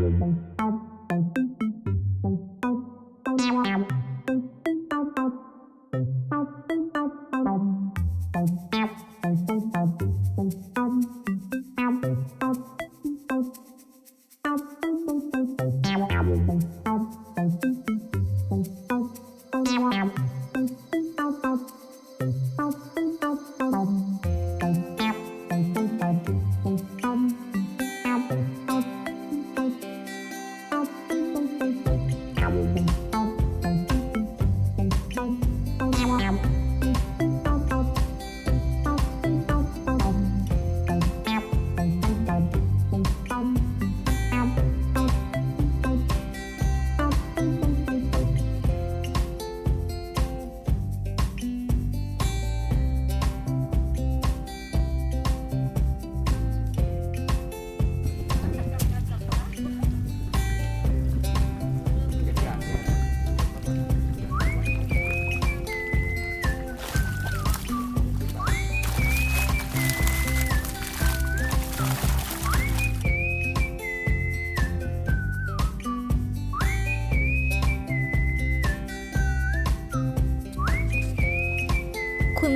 คุณ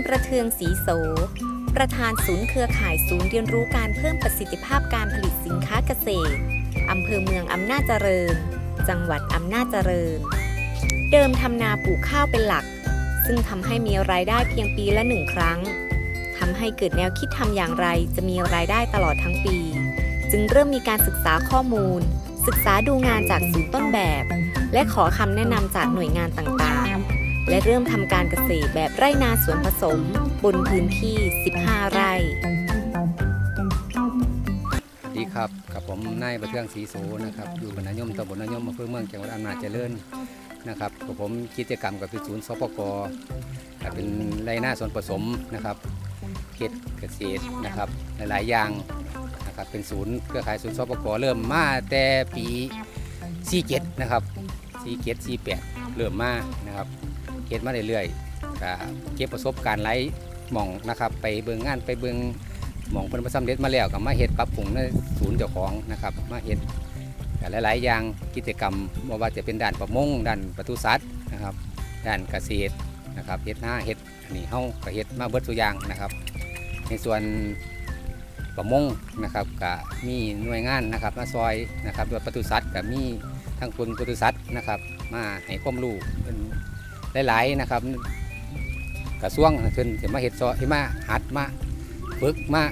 ประเทืองศรีโส ประธานศูนย์เครือข่ายศูนย์เรียนรู้การเพิ่มประสิทธิภาพการผลิตสินค้าเกษตร อำเภอเมืองอำนาจเจริญ จังหวัดอำนาจเจริญ เดิมทำนาปลูกข้าวเป็นหลัก ซึ่งทำให้มีรายได้เพียงปีละหนึ่งครั้งทำให้เกิดแนวคิดทำอย่างไรจะมีรายได้ตลอดทั้งปี จึงเริ่มมีการศึกษาข้อมูล ศึกษาดูงานจากศูนย์ต้นแบบ และขอคำแนะนำจากหน่วยงานต่าง และเริ่มทำการเกษตรแบบไร่นาสวนผสม บนพื้นที่ 15 ไร่ ดีครับ กับผมนายประเทืองศรีโสนะครับ อยู่บนนายมตำบลนายมอำเภอเมืองจังหวัดอำนาจเจริญนะครับกับผมกิจกรรมกับเป็นศูนย์สปกเป็นไรหน้าสวนผสมนะครับเขตเกษตรนะครับหลายๆอย่างนะครับเป็นศูนย์เครือข่ายศูนย์สปกเริ่มมาแต่ปี47นะครับ47 48เริ่มมานะครับ เก็ดมาเรื่อยๆก็เก็บประสบการณ์หลายหม่องนะครับ ไปเบิ่งงานไปเบิ่งหม่องเพิ่นประสำเร็จมาแล้วก็มาเฮ็ดปรับปรุงในศูนย์เจ้าของนะครับ มาเฮ็ดหลายๆอย่างกิจกรรมบ่ว่าจะเป็นด้านประมงด้านปศุสัตว์นะครับด้านเกษตรนะครับเฮ็ดหน้าเฮ็ดอันนี้เฮาก็เฮ็ดมาเบิดทุกอย่างนะครับ ในส่วนประมงนะครับก็มีหน่วยงานนะครับมาซอยนะครับด้วยปศุสัตว์ก็มีทั้งคนปศุสัตว์นะครับ มาให้ความรู้เป็น หลายๆนะครับกระทรวงเพิ่นสิมาเฮ็ดซอยสิมาหัดมาฝึกมา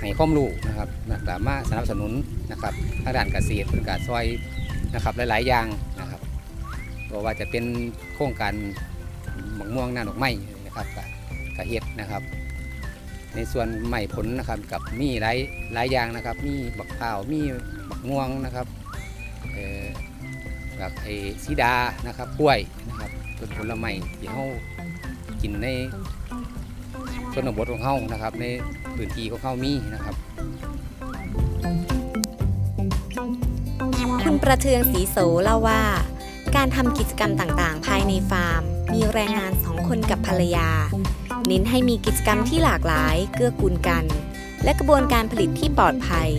ให้ความรู้นะครับนะสามารถสนับสนุนนะครับทางด้านเกษตรเป็นการซอยนะครับหลาย ๆ อย่างนะครับบ่ว่าจะเป็นโครงการหมักม่วงหน้าดอกไม้นะครับกับกระเฮ็ดนะครับ ในส่วนไม้ผลนะครับกับมีหลายหลายอย่างนะครับ มีบักข้าวมีบักม่วงนะครับเอ่อกับไอ้สีดานะครับกล้วยนะครับ เป็นผลไม้ที่เฮากินในชนบทของเขานะครับ ในพื้นที่ของเขามีนะครับ คุณประเทืองศรีโสเล่าว่า การทำกิจกรรมต่างๆ ภายในฟาร์ม มีแรงงานสองคนกับภรรยา เน้นให้มีกิจกรรมที่หลากหลายเกื้อกูลกัน และกระบวนการผลิตที่ปลอดภัย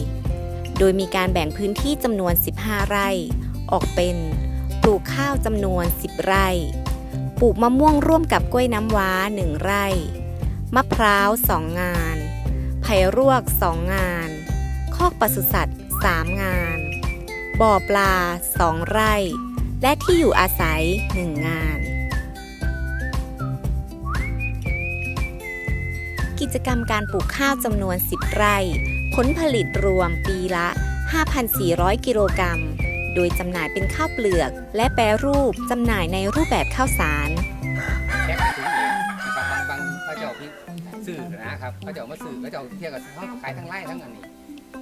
โดยมีการแบ่งพื้นที่จำนวน 15 ไร่ ออกเป็น ปลูกข้าวจำนวน 10 ไร่ ปลูกมะม่วงร่วมกับกล้วยน้ำว้า 1 ไร่ มะพร้าว 2 งาน ไผ่รวก 2 งาน คอกปศุสัตว์ 3 งาน บ่อปลา 2 ไร่ และที่อยู่อาศัย 1 งาน กิจกรรมการปลูกข้าวจำนวน 10 ไร่ ผลผลิตรวมปีละ 5,400 กิโลกรัม โดยจำหน่ายเป็นข้าวเปลือก และแปรรูปจำหน่ายในรูปแบบข้าวสาร แพ็คถุงเองนะครับบางบางเขาเจ้าพี่สื่อนะครับเขาเจ้ามาสื่อเขาเจ้าเที่ยวกับเขาขายทั้งไร่ทั้งอันนี้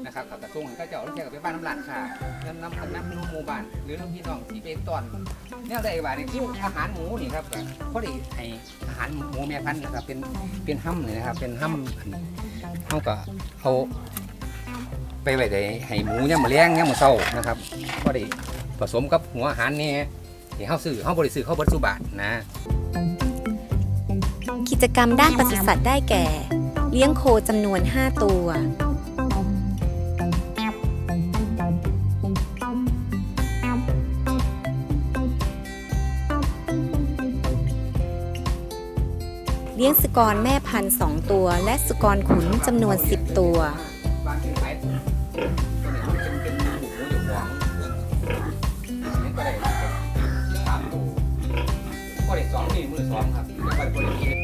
นะครับกับกระทรวงเขาเจ้าเที่ยวกับไปบ้านน้ำหลัดค่ะน้ำน้ำน้ำนุ่มหมู่บ้านหรือลูกพี่น้องที่เป็นตอนเนี่ยได้ว่านี่คืออาหารหมูนี่ครับก็พอดีให้อาหารหมูแม่พันธุ์นะครับเป็นเป็นห้ำนี่นะครับเป็นห้ำอันเขาก็เอา ไปไว้ได้ให้หมูเนี่ยมาเลี้ยงเนี่ยมาเศร้านะครับก็ได้ผสมกับหัวอาหารนี่ที่เข้าซื้อเข้าบริสุทธิ์เข้าบริสุบาทนะกิจกรรมด้านปศุสัตว์ได้แก่ เลี้ยงโคจำนวน 5 ตัว เลี้ยงสุกรแม่พันธุ์2ตัว และสุกรขุนจำนวน 10 ตัว บางที่ขายตัวนี้มันเป็นเป็นหมูอยู่ของนี่ก็ได้ที่สามตัวก็ได้สองนี่มือสองครับแล้วก็ได้กิน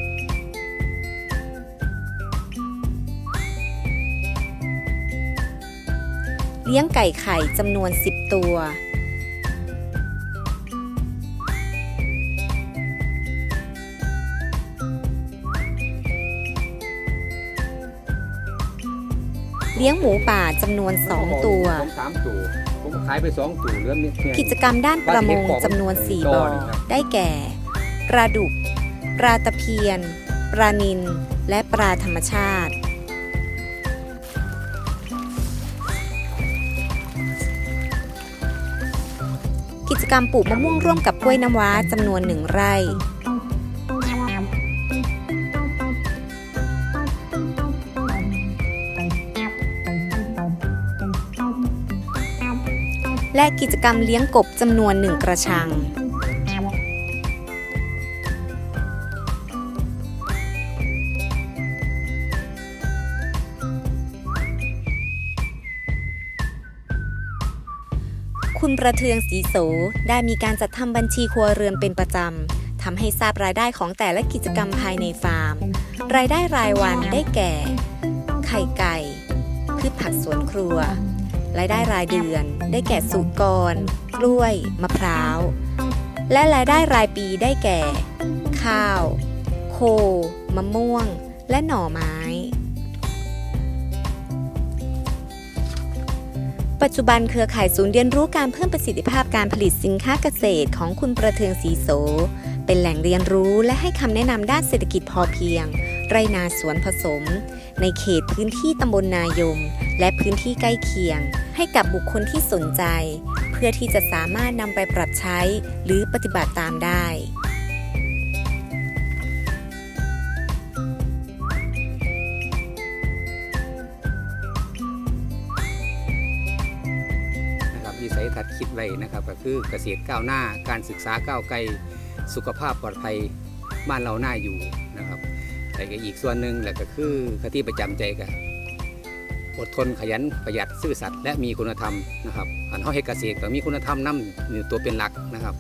เลี้ยงไก่ไข่จำนวน 10 ตัว เลี้ยงหมูป่าจำนวน 2 ตัว ผมสามตัวผมขายไปสองตัวเหลือเพียงกิจกรรมด้านประมงจำนวน 4บ่อได้แก่ ปลาดุก ปลาตะเพียน ปลานิลและปลาธรรมชาติ กิจกรรมปลูกมะม่วงร่วมกับกล้วยน้ำว้าจำนวนหนึ่งไร่ และกิจกรรมเลี้ยงกบจำนวนหนึ่งกระชัง คุณประเทืองสีโสได้มีการจัดทำบัญชีครัวเรือนเป็นประจำทำให้ทราบรายได้ของแต่ละกิจกรรมภายในฟาร์ม รายได้รายวันได้แก่ ไข่ไก่ พืชผักสวนครัว รายได้รายเดือน ได้แก่สุกร กล้วย มะพร้าว และรายได้รายปีได้แก่ ข้าว โค มะม่วง และหน่อไม้ ปัจจุบันเครือข่ายศูนย์เรียนรู้การเพิ่มประสิทธิภาพการผลิตสินค้าเกษตรของคุณประเทืองสีโส เป็นแหล่งเรียนรู้และให้คำแนะนำด้านเศรษฐกิจพอเพียง ไรนาสวนผสม ในเขตพื้นที่ตำบลนายม และพื้นที่ใกล้เคียง ให้กับบุคคลที่สนใจ เพื่อที่จะสามารถนำไปปรับใช้หรือปฏิบัติตามได้นะครับวิสัยทัศน์คิดไว้นะครับก็คือเกษตรก้าวหน้าการศึกษาก้าวไกลสุขภาพปลอดภัยบ้านเราหน้าอยู่นะครับ แต่ก็อีกส่วนหนึ่งแหละก็คือคติประจำใจก็อดทนขยันประหยัดซื่อสัตย์และมีคุณธรรมนะครับอันเขาเฮกเกษตรก็มีคุณธรรมนำตัวเป็นหลักนะครับ